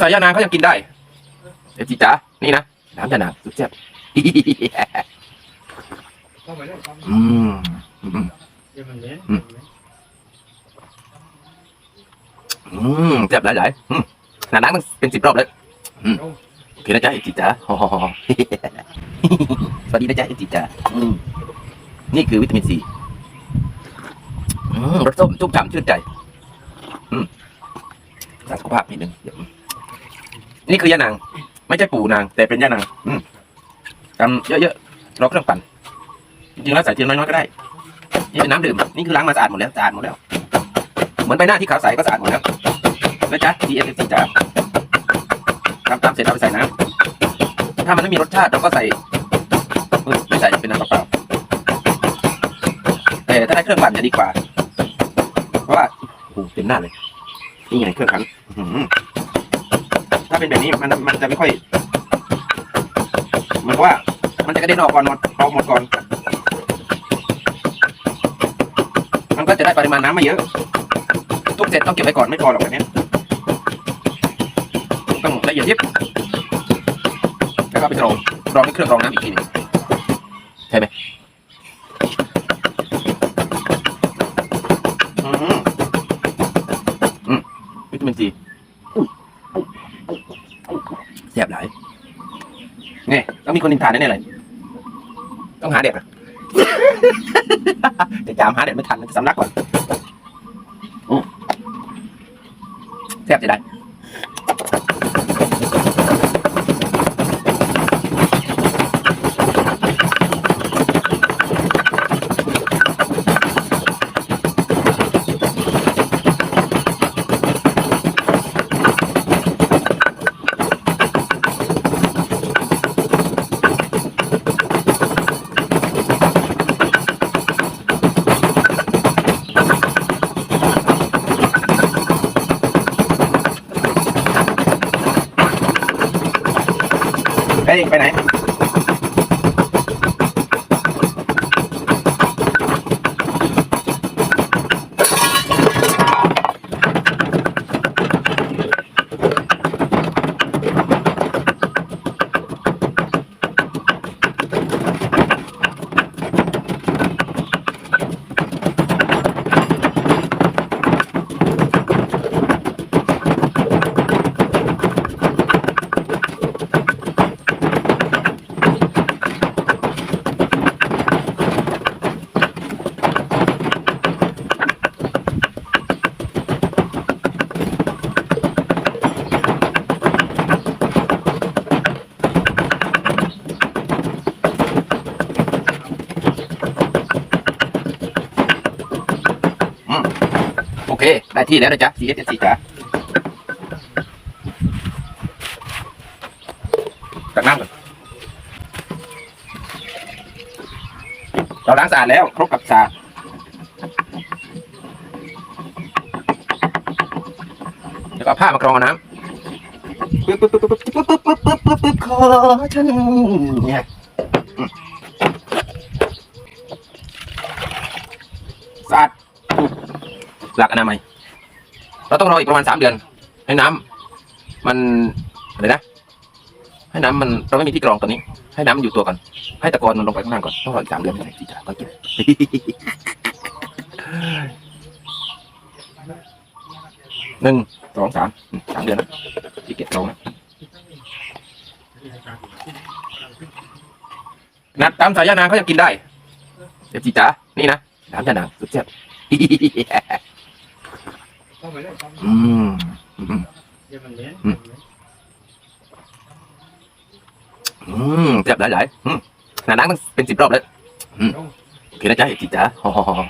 สายยานางเขายังกินได้เดี๋ยวจีจ๋านี่นะน้ำยานางสุดแซ่บเข้าไปเลาไปอืมอืมเดี๋ยวมันเละอืมแซ่บหลายๆอืมหนานังมันเป็นสิบรอบเลยโอเคนะจ๊ะจีจ๋าสวัสดีนะจ๊ะจีจ๋านี่คือวิตามินซีรสส้มชุ่มฉ่ำชื่นใจสร้างสุขภาพนิดนึงเดี๋ยว นี่คือยานาง ไม่ใช่ปู่นาง แต่เป็นยานางอืมทำเยอะๆรอเครื่องปั่นจริงๆแล้วใส่เทีละน้อยๆก็ได้นี่เป็นน้ำดื่มนี่คือล้างมาสะอาดหมดแล้วสะอาดหมดแล้ว เหมือนใบหน้าที่ขาวใสก็สะอาดหมดแล้วนะจ๊ะ D S C จ๋าทำตามเสร็จเอาไปใส่น้ำถ้ามันไม่มีรสชาติเราก็ใส่ไม่ใส่เป็นน้ำเปล่าแต่ถ้าได้เครื่องปั่นจะดีกว่า เพราะว่าโอ้เต็มหน้าเลย นี่ไงเครื่องขันาเป็นแบบนี้มันมันจะไม่ค่อยเหมันว่า มันจะกระเด็นออกก่อนหมดออกหมดก่อน มันก็จะได้ปริมาณน้ำไม่เยอะ ทุกเสร็จต้องเก็บไว้ก่อนไม่พอหรอกแบบนี้ต้องละเอียดยิบแล้วก็ไปกรองกรองด้วยเครื่องกรองน้ำอีกทีนึงใช่ไหม ซ่บหลายนี่ต้องมีคนนินทาแน่ๆเลยต้องหาเด็ดอะจะจามหาเด็ดไม่ทันสำลักก่อนอแซ่บจะได้ ไปไหน โอเค ได้ที่แล้วนะจ๊ะ C S S จ๋าตักน้ำก่อนเราล้างสะอาดแล้วครบกับสะอาดแล้วก็เอาผ้ามากรองเอาน้ำปึ๊บปึ๊บปึ๊บปึ๊บปึ๊บปึ๊บปึ๊บปึ๊บปึ๊บปึ๊บขอฉันเนี่ยอืมสะอาด หลักอนามัย เราต้องรออีกประมาณสามเดือน ให้น้ำมันอะไรนะ ให้น้ำมันเราไม่มีที่กรองตอนนี้ ให้น้ำมันอยู่ตัวก่อน ให้ตะกอนมันลงไปข้างล่างก่อน ต้องรออีกสามเดือนไม่ใช่ที่จะก็กินหนึ่งสองสามสามเดือนนะที่เก็บกรองนะนัดตามสายยานางเขายังกินได้ เดี๋ยวจีจ๋านี่นะน้ำยานางสุดแซ่บ อืมอืมเดี๋ยวมันเละอืมแซ่บหลายๆอืมหนานังมันเป็นสิบรอบเลยอืมโอเคนะจ๊ะจิตจีจ๋าฮ่าฮ่าฮ่า